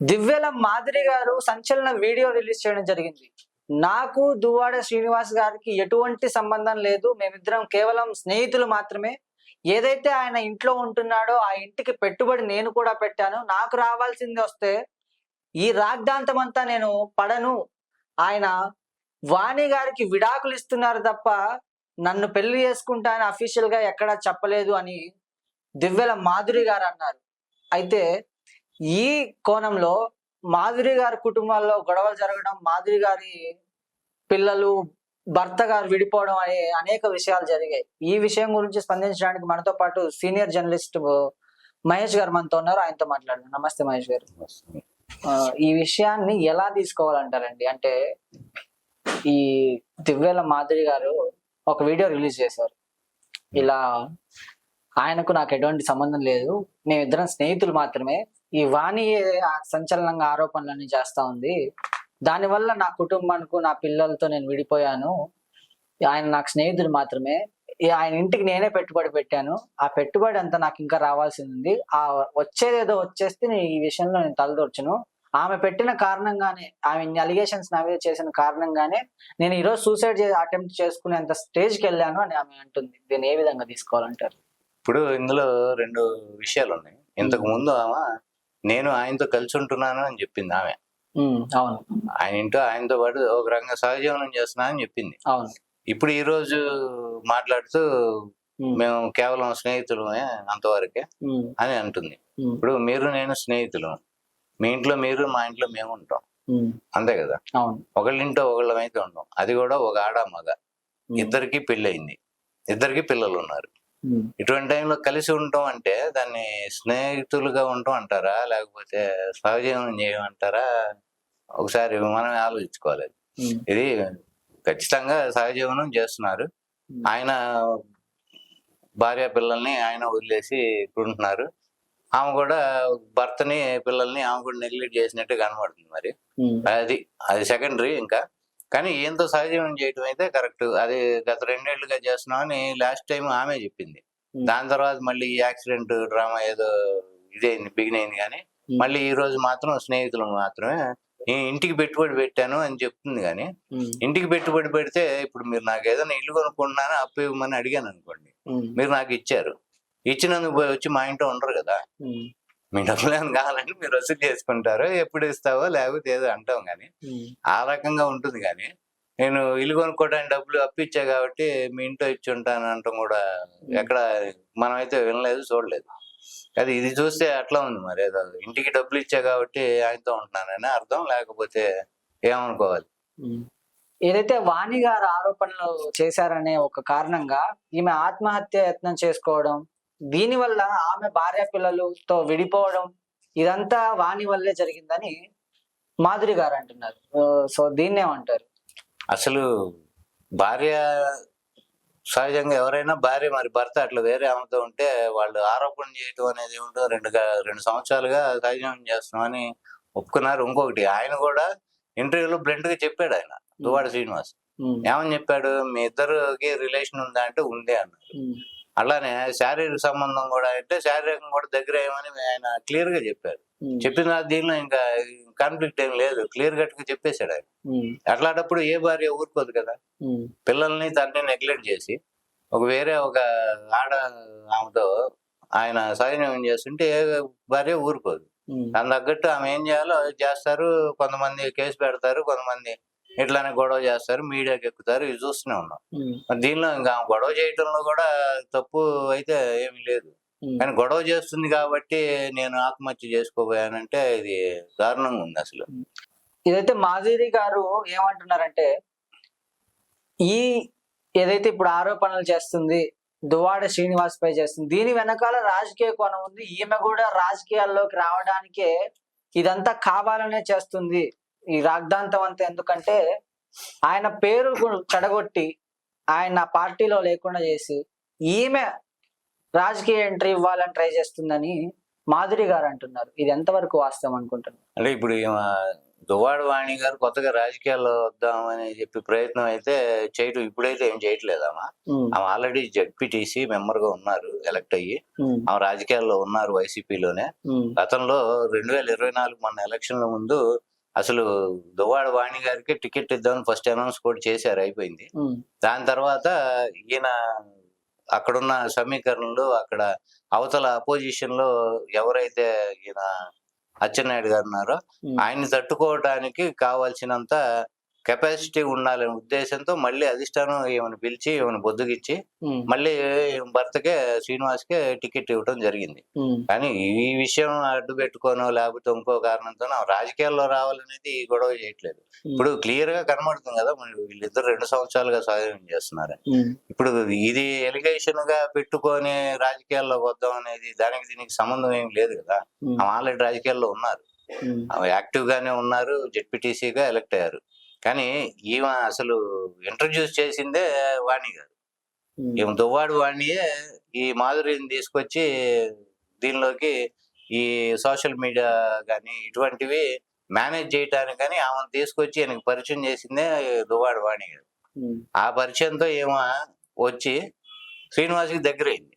దివ్యల మాదిరి గారు సంచలన వీడియో రిలీజ్ చేయడం జరిగింది. నాకు దువ్వాడ శ్రీనివాస్ గారికి ఎటువంటి సంబంధం లేదు. మేమిద్దరం కేవలం స్నేహితులు మాత్రమే. ఏదైతే ఆయన ఇంట్లో ఉంటున్నాడో ఆ ఇంటికి పెట్టుబడి నేను కూడా పెట్టాను. నాకు రావాల్సింది వస్తే ఈ రాగ్దాంతం అంతా నేను పడను. ఆయన వాణి గారికి విడాకులు ఇస్తున్నారు తప్ప నన్ను పెళ్ళి చేసుకుంటా అని అఫీషియల్గా ఎక్కడా చెప్పలేదు అని దివ్యల మాధురి గారు అన్నారు. అయితే ఈ కోణంలో మాధురి గారి కుటుంబాల్లో గొడవలు జరగడం మాధురి గారి పిల్లలు భర్త గారు విడిపోవడం అనే అనేక విషయాలు జరిగాయి. ఈ విషయం గురించి స్పందించడానికి మనతో పాటు సీనియర్ జర్నలిస్ట్ మహేష్ గారు మనతో ఉన్నారు. ఆయనతో మాట్లాడండి నమస్తే మహేష్ గారు. ఆ, ఈ విషయాన్ని ఎలా తీసుకోవాలంటారండి? అంటే ఈ దివ్యల మాధురి గారు ఒక వీడియో రిలీజ్ చేశారు. ఇలా ఆయనకు నాకు ఎటువంటి సంబంధం లేదు. మేమిద్దరం స్నేహితులు మాత్రమే. ఈ వాణి సంచలనంగా ఆరోపణలన్నీ చేస్తా ఉంది. దానివల్ల నా కుటుంబానికి నా పిల్లలతో నేను విడిపోయాను. ఆయన నాకు స్నేహితుడు మాత్రమే. ఆయన ఇంటికి నేనే పెట్టుబడి పెట్టాను. ఆ పెట్టుబడి అంతా నాకు ఇంకా రావాల్సింది ఉంది. ఆ వచ్చేదేదో వచ్చేస్తే నేను ఈ విషయంలో నేను తలదొర్చును. ఆమె పెట్టిన కారణంగానే ఆమె అలిగేషన్స్ నా మీద చేసిన కారణంగానే నేను ఈరోజు సూసైడ్ అటెంప్ట్ చేసుకునేంత స్టేజ్కి వెళ్ళాను అని ఆమె అంటుంది. దీన్ని ఏ విధంగా తీసుకోవాలంటారు? ఇప్పుడు ఇందులో రెండు విషయాలు ఉన్నాయి. ఇంతకు ముందు ఆమె నేను ఆయనతో కలిసి ఉంటున్నాను అని చెప్పింది ఆమె. అవును. ఆయన ఇంటో ఆయనతో పాటు ఒక రకంగా సహజీవనం చేస్తున్నా అని చెప్పింది. అవును. ఇప్పుడు ఈ రోజు మాట్లాడుతూ మేము కేవలం స్నేహితులమే అంతవరకే అని అంటుంది. ఇప్పుడు మీరు నేను స్నేహితులు. మీ ఇంట్లో మీరు మా ఇంట్లో మేము ఉంటాం. అంతే కదా? అవును. ఒకళ్ళ ఇంట్లో ఒకళ్ళం అయితే ఉంటాం. అది కూడా ఒక ఆడ మగ. ఇద్దరికి పెళ్ళయింది. ఇద్దరికి పిల్లలు ఉన్నారు ఇటువంటి టైంలో కలిసి ఉండటం అంటే దాన్ని స్నేహితులుగా ఉండటం అంటారా? లేకపోతే సహజీవనం చేయడం అంటారా? ఒకసారి మనమే ఆలోచించుకోవాలి ఇది ఖచ్చితంగా సహజీవనం చేస్తున్నారు. ఆయన భార్య పిల్లల్ని ఆయన వదిలేసి ఉంటున్నారు. ఆమె కూడా భర్తని పిల్లల్ని ఆమె కూడా నెగ్లెక్ట్ చేసినట్టు కనబడుతుంది మరి. అది అది సెకండరీ ఇంకా. కానీ ఈయంతో సహజీవనం చేయటం అయితే కరెక్ట్. అది గత రెండేళ్ళుగా చేస్తున్నామని లాస్ట్ టైం ఆమె చెప్పింది. దాని తర్వాత మళ్ళీ ఈ యాక్సిడెంట్ డ్రామా ఏదో ఇదైంది బిగిన్ అయింది కానీ మళ్ళీ ఈ రోజు మాత్రం స్నేహితులు మాత్రమే ఈ ఇంటికి పెట్టుబడి పెట్టాను అని చెప్తుంది కానీ ఇంటికి పెట్టుబడి పెడితే ఇప్పుడు మీరు నాకు ఏదైనా ఇల్లు కొనుక్కుంటున్నాను అప్పు ఇవ్వమని అడిగాను అనుకోండి. మీరు నాకు ఇచ్చారు. ఇచ్చినందుకు వచ్చి మా ఇంట్లో ఉండరు కదా. మీ డబ్బులు ఏమైనా కావాలంటే మీరు వసూలు చేసుకుంటారు ఎప్పుడు ఇస్తావో లేకపోతే ఏదో అంటాం కానీ ఆ రకంగా ఉంటుంది కానీ నేను ఇల్లు కొనుక్కోవడానికి డబ్బులు అప్పిచ్చా కాబట్టి మీ ఇంట్లో ఇచ్చి ఉంటాను అంటాం కూడా ఎక్కడ మనం అయితే వినలేదు చూడలేదు. అది ఇది చూస్తే అట్లా ఉంది మరి ఏదో ఇంటికి డబ్బులు ఇచ్చా కాబట్టి ఆయనతో ఉంటున్నానని అర్థం లేకపోతే ఏమనుకోవాలి. ఏదైతే వాణి గారు ఆరోపణలు చేశారనే ఒక కారణంగా ఈమె ఆత్మహత్య యత్నం చేసుకోవడం దీని వల్ల ఆమె భార్య పిల్లలతో విడిపోవడం ఇదంతా వాణి వల్లే జరిగిందని మాధురి గారు అంటున్నారు. సో దీన్ని ఏమంటారు? అసలు భార్య సహజంగా ఎవరైనా భార్య మరి భర్త అట్లా వేరే ఆమెతో ఉంటే వాళ్ళు ఆరోపణ చేయటం అనేది ఏమిటో రెండు రెండు సంవత్సరాలుగా సహజం చేస్తున్నామని ఒప్పుకున్నారు. ఇంకొకటి ఆయన కూడా ఇంటర్వ్యూలో బ్లెంట్గా చెప్పాడు ఆయన. దువాడ శ్రీనివాస్. ఏమని చెప్పాడు? మీ ఇద్దరికి రిలేషన్ ఉందా? అంటే ఉంది అన్నాడు ఉమ్, అలానే శారీరక సంబంధం కూడా అంటే శారీరకం కూడా దగ్గర ఏమని ఆయన క్లియర్గా చెప్పారు చెప్పిన దీనిలో ఇంకా కాన్ఫ్లిక్ట్ ఏం లేదు. క్లియర్ కట్గా చెప్పేశాడు ఆయన. అట్లాంటప్పుడు ఏ భార్య ఊరుకోదు కదా. పిల్లల్ని తండ్రిని నెగ్లెక్ట్ చేసి ఒక వేరే ఒక ఆడ ఆమెతో ఆయన సహజం చేస్తుంటే ఏ భార్య ఊరుకోదు. దాని తగ్గట్టు ఆమె ఏం చేయాలో చేస్తారు. కొంతమంది కేసు పెడతారు. కొంతమంది ఇట్లానే గొడవ చేస్తారు మీడియాకి ఎక్కుతారు ఇది చూస్తూనే ఉన్నాం. దీనిలో ఇంకా గొడవ చేయటంలో కూడా తప్పు అయితే ఏమీ లేదు. కానీ గొడవ చేస్తుంది కాబట్టి నేను ఆత్మహత్య చేసుకోబోయానంటే ఇది దారుణంగా ఉంది అసలు. ఇదైతే మాధురి గారు ఏమంటున్నారంటే ఈ ఏదైతే ఇప్పుడు ఆరోపణలు చేస్తుంది దువాడ శ్రీనివాస్ పై చేస్తుంది దీని వెనకాల రాజకీయ కోణం ఉంది. ఈమె కూడా రాజకీయాల్లోకి రావడానికే ఇదంతా కావాలనే చేస్తుంది. ఈ రాగ్దాంతం అంతా ఎందుకంటే ఆయన పేరు చెడగొట్టి ఆయన పార్టీలో లేకుండా చేసి ఈమె రాజకీయ ఎంట్రీ ఇవ్వాలని ట్రై చేస్తుందని మాధురి గారు అంటున్నారు. ఇది ఎంతవరకు వాస్తవం అనుకుంటున్నారు? అంటే ఇప్పుడు దువ్వాడ వాణి గారు కొత్తగా రాజకీయాల్లో వద్దామని చెప్పి ప్రయత్నం అయితే చేయటం ఇప్పుడైతే ఏం చేయట్లేదమ్మా ఆమె. ఆల్రెడీ జడ్పీటీసీ మెంబర్గా ఉన్నారు ఎలక్ట్ అయ్యి. ఆమె రాజకీయాల్లో ఉన్నారు వైసీపీలోనే. గతంలో రెండు వేల ఇరవై నాలుగు మన ఎలక్షన్ల ముందు అసలు దువ్వాడ వాణి గారికి టికెట్ ఇద్దామని ఫస్ట్ అనౌన్స్ కూడా చేశారు అయిపోయింది. దాని తర్వాత ఈయన అక్కడున్న సమీకరణలు అక్కడ అవతల అపోజిషన్లో ఎవరైతే ఈయన అచ్చెన్నాయుడు గారు ఉన్నారో ఆయన్ని తట్టుకోవడానికి కావాల్సినంత కెపాసిటీ ఉండాలనే ఉద్దేశంతో మళ్ళీ అధిష్టానం ఈమెను పిలిచి ఈమెను బొద్దుగిచ్చి ఉమ్, మళ్ళీ భర్తకే శ్రీనివాస్కే టికెట్ ఇవ్వడం జరిగింది. కానీ ఈ విషయం అడ్డు పెట్టుకోనో లేకపోతే ఇంకో కారణంతో రాజకీయాల్లో రావాలనేది ఈ గొడవ చేయట్లేదు. ఇప్పుడు క్లియర్గా కనబడుతుంది కదా వీళ్ళిద్దరు రెండు సంవత్సరాలుగా సాధన చేస్తున్నారు ఇప్పుడు ఇది ఎలిగేషన్గా పెట్టుకొని రాజకీయాల్లోకి వద్దాం అనేది దానికి దీనికి సంబంధం ఏం లేదు కదా. ఆల్రెడీ రాజకీయాల్లో ఉన్నారు. యాక్టివ్ గానే ఉన్నారు జెడ్పీటీసీగా ఎలక్ట్ అయ్యారు. కానీ ఈమె అసలు ఇంట్రడ్యూస్ చేసిందే వాణి గారు. ఈమె దువ్వాడు వాణియే ఈ మాధురిని తీసుకొచ్చి దీనిలోకి ఈ సోషల్ మీడియా కానీ ఇటువంటివి మేనేజ్ చేయడానికి కానీ ఆమెను తీసుకొచ్చి ఈయనకి పరిచయం చేసిందే దువ్వాడు వాణి గారు. ఆ పరిచయంతో ఏమో వచ్చి శ్రీనివాస్కి దగ్గరైంది.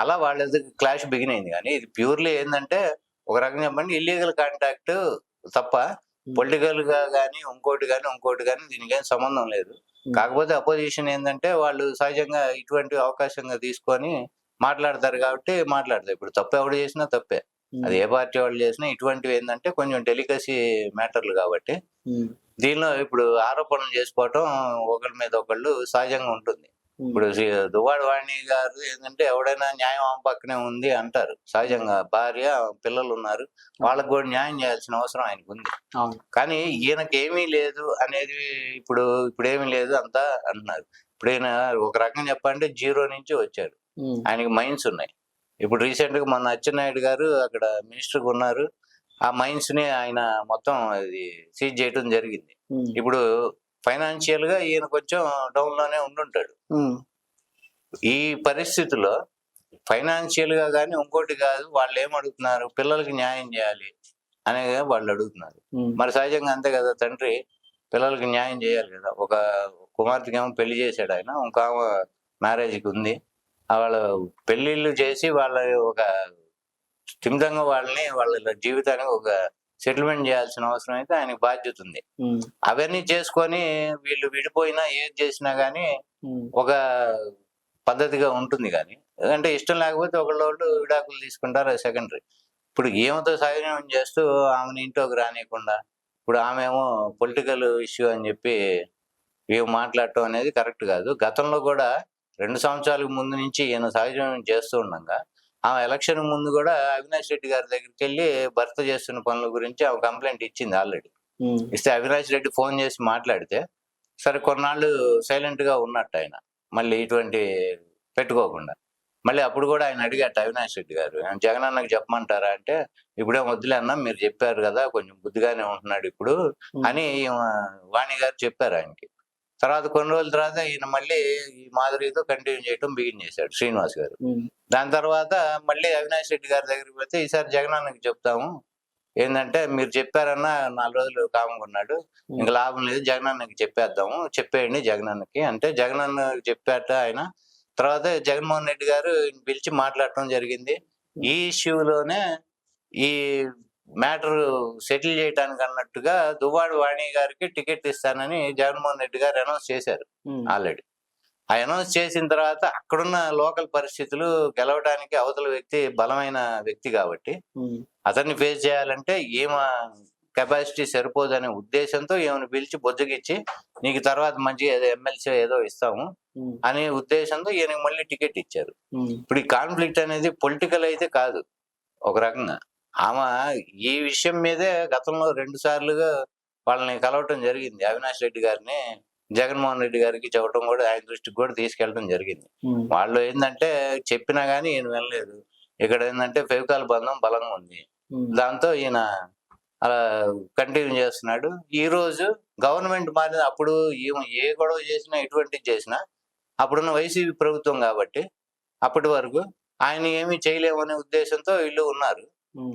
అలా వాళ్ళ క్లాష్ బిగిన్ అయింది. కానీ ఇది ప్యూర్లీ ఏంటంటే ఒక రకంగా చెప్పండి ఇల్లీగల్ కాంటాక్ట్ తప్ప పొలిటికల్గా కానీ ఇంకోటి కానీ ఇంకోటి కానీ దీనికి సంబంధం లేదు. కాకపోతే అపోజిషన్ ఏంటంటే వాళ్ళు సహజంగా ఇటువంటి అవకాశంగా తీసుకొని మాట్లాడతారు కాబట్టి మాట్లాడతారు. ఇప్పుడు తప్పు ఎవడు చేసినా తప్పే. అది ఏ పార్టీ వాళ్ళు చేసినా ఇటువంటివి ఏంటంటే కొంచెం డెలికసీ మ్యాటర్లు కాబట్టి. దీనిలో ఇప్పుడు ఆరోపణలు చేసుకోవటం ఒకరి మీద ఒకళ్ళు సహజంగా ఉంటుంది. ఇప్పుడు దువ్వాడ వాణి గారు ఏంటంటే ఎవడైనా న్యాయం ఆమె పక్కనే ఉంది అంటారు. సహజంగా భార్య పిల్లలు ఉన్నారు వాళ్ళకు కూడా న్యాయం చేయాల్సిన అవసరం ఆయనకు ఉంది. కానీ ఈయనకి ఏమీ లేదు అనేది ఇప్పుడు ఇప్పుడు ఏమీ లేదు అంతా అంటున్నారు. ఇప్పుడు ఈయన ఒక రకంగా చెప్పాలంటే జీరో నుంచి వచ్చాడు. ఆయనకి మైన్స్ ఉన్నాయి. ఇప్పుడు రీసెంట్గా మన అచ్చెన్నాయుడు గారు అక్కడ మినిస్టర్ ఉన్నారు. ఆ మైన్స్ని ఆయన మొత్తం అది సీజ్ చేయడం జరిగింది. ఇప్పుడు ఫైనాన్షియల్గా ఈయన కొంచెం డౌన్లోనే ఉండుంటాడు ఈ పరిస్థితిలో ఫైనాన్షియల్గా కానీ ఇంకోటి కాదు వాళ్ళు ఏం అడుగుతున్నారు పిల్లలకి న్యాయం చేయాలి అనే వాళ్ళు అడుగుతున్నారు మరి సహజంగా అంతే కదా తండ్రి? పిల్లలకి న్యాయం చేయాలి కదా. ఒక కుమార్తెకి ఏమో పెళ్ళి చేశాడు ఆయన ఇంకో మ్యారేజ్కి ఉంది. వాళ్ళ పెళ్ళిళ్ళు చేసి వాళ్ళ ఒక స్థిమితంగా వాళ్ళని వాళ్ళ జీవితానికి ఒక సెటిల్మెంట్ చేయాల్సిన అవసరం అయితే ఆయనకి బాధ్యత ఉంది. అవన్నీ చేసుకొని వీళ్ళు విడిపోయినా ఏది చేసినా గానీ ఒక పద్ధతిగా ఉంటుంది కానీ అంటే ఇష్టం లేకపోతే ఒకళ్ళు విడాకులు తీసుకుంటారు సెకండరీ. ఇప్పుడు ఈమెతో సహజం చేస్తూ ఆమెను ఇంట్లోకి రానియకుండా ఇప్పుడు ఆమె ఏమో పొలిటికల్ ఇష్యూ అని చెప్పి ఇవి మాట్లాడటం అనేది కరెక్ట్ కాదు. గతంలో కూడా రెండు సంవత్సరాలకు ముందు నుంచి ఈయన సహజం చేస్తూ ఉండగా ఆమె ఎలక్షన్ ముందు కూడా అవినాష్ రెడ్డి గారి దగ్గరికి వెళ్ళి భర్త చేస్తున్న పనుల గురించి ఆమె కంప్లైంట్ ఇచ్చింది ఆల్రెడీ. ఇస్తే అవినాష్ రెడ్డి ఫోన్ చేసి మాట్లాడితే సరే కొన్నాళ్ళు సైలెంట్గా ఉన్నట్టు ఆయన. మళ్ళీ ఇటువంటి పెట్టుకోకుండా. మళ్ళీ అప్పుడు కూడా ఆయన అడిగట అవినాష్ రెడ్డి గారు "ఆయన జగన్ అన్నకి చెప్పమంటారా? అంటే ఇప్పుడే వద్దులే అన్న మీరు చెప్పారు కదా కొంచెం బుద్ధిగానే ఉంటున్నాడు ఇప్పుడు అని వాణి గారు చెప్పారు ఆయనకి. తర్వాత కొన్ని రోజుల తర్వాత ఈయన మళ్ళీ ఈ మాధురితో కంటిన్యూ చేయడం బిగిన్ చేశాడు శ్రీనివాస్ గారు. దాని తర్వాత మళ్ళీ అవినాష్ రెడ్డి గారి దగ్గరికి పోతే ఈసారి జగన్ అన్నకి చెప్తాము. ఏంటంటే మీరు చెప్పారన్న నాలుగు రోజులు కామకున్నాడు ఇంకా లాభం లేదు జగన్ అన్నకి చెప్పేద్దాము. చెప్పేయండి జగన్ అన్నకి అంటే జగన్ అన్న చెప్పాట ఆయన. తర్వాత జగన్మోహన్ రెడ్డి గారు పిలిచి మాట్లాడటం జరిగింది. ఈ ఇష్యూలోనే ఈ మ్యాటర్ సెటిల్ చేయడానికి అన్నట్టుగా దువ్వాడు వాణి గారికి టికెట్ ఇస్తానని జగన్మోహన్ రెడ్డి గారు అనౌన్స్ చేశారు ఆల్రెడీ. ఆ అనౌన్స్ చేసిన తర్వాత అక్కడున్న లోకల్ పరిస్థితులు గెలవడానికి అవతల వ్యక్తి బలమైన వ్యక్తి కాబట్టి అతన్ని ఫేస్ చేయాలంటే ఈమె కెపాసిటీ సరిపోదనే ఉద్దేశంతో ఈమెను పిలిచి బొజ్జగిచ్చి నీకు తర్వాత మంచిగా ఏదో ఎమ్మెల్సీ ఏదో ఇస్తాము అనే ఉద్దేశంతో ఈయనకి మళ్ళీ టికెట్ ఇచ్చారు. ఇప్పుడు ఈ కాన్ఫ్లిక్ట్ అనేది పొలిటికల్ అయితే కాదు. ఒక రకంగా ఆమె ఈ విషయం మీదే గతంలో రెండు సార్లుగా వాళ్ళని కలవటం జరిగింది. అవినాష్ రెడ్డి గారిని జగన్మోహన్ రెడ్డి గారికి చెప్పడం కూడా ఆయన దృష్టికి కూడా తీసుకెళ్ళడం జరిగింది. వాళ్ళు ఏంటంటే చెప్పినా గానీ ఈయన వినలేదు. ఇక్కడ ఏంటంటే ఫెవికాల్ బంధం బలంగా ఉంది. దాంతో ఈయన అలా కంటిన్యూ చేస్తున్నాడు. ఈ రోజు గవర్నమెంట్ మారిన అప్పుడు ఏ గొడవ చేసినా ఎటువంటిది చేసినా అప్పుడున్న వైసీపీ ప్రభుత్వం కాబట్టి అప్పటి వరకు ఆయన ఏమీ చేయలేమనే ఉద్దేశంతో వీళ్ళు ఉన్నారు.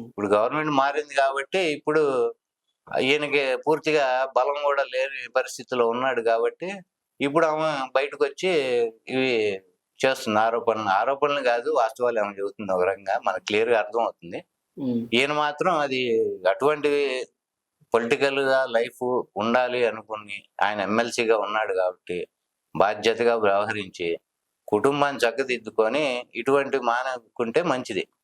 ఇప్పుడు గవర్నమెంట్ మారింది కాబట్టి ఇప్పుడు ఈయనకి పూర్తిగా బలం కూడా లేని పరిస్థితిలో ఉన్నాడు కాబట్టి ఇప్పుడు ఆమె బయటకు వచ్చి ఇవి చేస్తుంది ఆరోపణలు. ఆరోపణలు కాదు వాస్తవాలు ఏమో చెబుతుంది ఒక రకంగా మనకు క్లియర్గా అర్థం అవుతుంది ఈయన మాత్రం అది అటువంటి పొలిటికల్గా లైఫ్ ఉండాలి అనుకుని ఆయన ఎమ్మెల్సీగా ఉన్నాడు కాబట్టి బాధ్యతగా వ్యవహరించి కుటుంబాన్ని చక్కదిద్దుకొని ఇటువంటి మానుకుంటే మంచిది.